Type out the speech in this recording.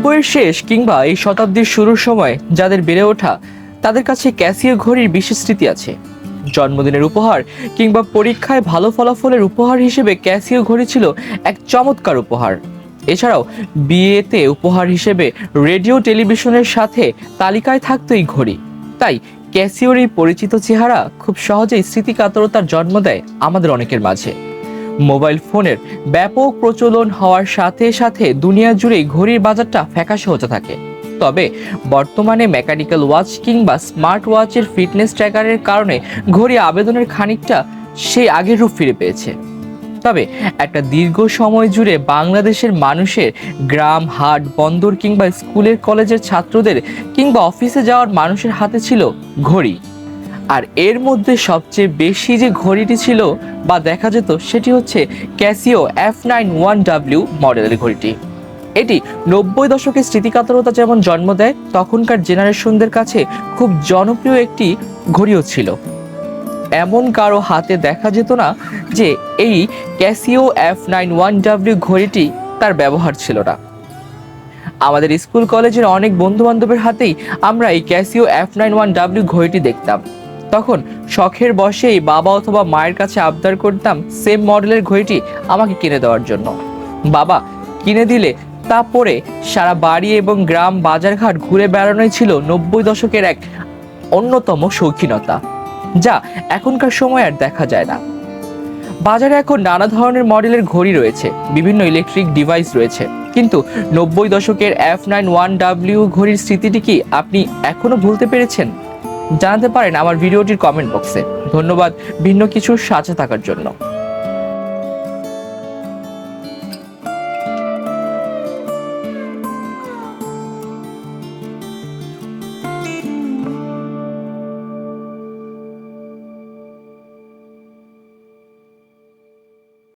নব্বইয়ের শেষ কিংবা এই শতাব্দীর শুরুর সময় যাদের বেড়ে ওঠা, তাদের কাছে ক্যাসিও ঘড়ির বিশেষ স্মৃতি আছে। জন্মদিনের উপহার কিংবা পরীক্ষায় ভালো ফলাফলের উপহার হিসেবে ক্যাসিও ঘড়ি ছিল এক চমৎকার উপহার। এছাড়াও, বিয়েতে উপহার হিসেবে রেডিও টেলিভিশনের সাথে তালিকায় থাকতো এই ঘড়ি। তাই ক্যাসিওর এই পরিচিত চেহারা খুব সহজেই স্মৃতিকাতরতার জন্ম দেয় আমাদের অনেকের মাঝে। মোবাইল ফোনের ব্যাপক প্রচলন হওয়ার সাথে সাথে দুনিয়া জুড়েই ঘড়ির বাজারটা ফ্যাকাশে হতে থাকে। তবে বর্তমানে মেকানিক্যাল ওয়াচ কিংবা স্মার্ট ওয়াচের ফিটনেস ট্র্যাকারের কারণে ঘড়ি আবেদনের খানিকটা সেই আগের রূপ ফিরে পেয়েছে। তবে একটা দীর্ঘ সময় জুড়ে বাংলাদেশের মানুষের গ্রাম, হাট, বন্দর কিংবা স্কুলের, কলেজের ছাত্রদের কিংবা অফিসে যাওয়ার মানুষের হাতে ছিল ঘড়ি। আর এর মধ্যে সবচেয়ে বেশি যে ঘড়িটি ছিল বা দেখা যেত, সেটি হচ্ছে Casio F nine one W মডেলের ঘড়িটি। এটি নব্বই দশকের স্মৃতিকাতরতা যেমন জন্ম দেয়, তখনকার জেনারেশনদের কাছে খুব জনপ্রিয় একটি ঘড়িও ছিল। এমন কারও হাতে দেখা যেত না যে এই Casio F nine one W ঘড়িটি তার ব্যবহার ছিল না। আমাদের স্কুল, কলেজের অনেক বন্ধু বান্ধবের হাতেই আমরা এই Casio F nine one W ঘড়িটি দেখতাম। তখন শখের বসেই বাবা অথবা মায়ের কাছে আবদার করতাম সেম মডেলের ঘড়িটি আমাকে কিনে দেওয়ার জন্য। বাবা কিনে দিলে তা পরে সারা বাড়ি এবং গ্রাম বাজারঘাট ঘুরে বেড়ানোই ছিল নব্বই দশকের এক অন্যতম শৌখিনতা, যা এখনকার সময় আর দেখা যায় না। বাজারে এখন নানা ধরনের মডেলের ঘড়ি রয়েছে, বিভিন্ন ইলেকট্রিক ডিভাইস রয়েছে। কিন্তু নব্বই দশকের এফ নাইন ওয়ান ডাব্লিউ ঘড়ির স্মৃতিটি কি আপনি এখনও ভুলতে পেরেছেন? জানাতে পারেন আমার ভিডিওটির কমেন্ট বক্সে ধন্যবাদ ভিন্ন কিছুর সাথে থাকার জন্য।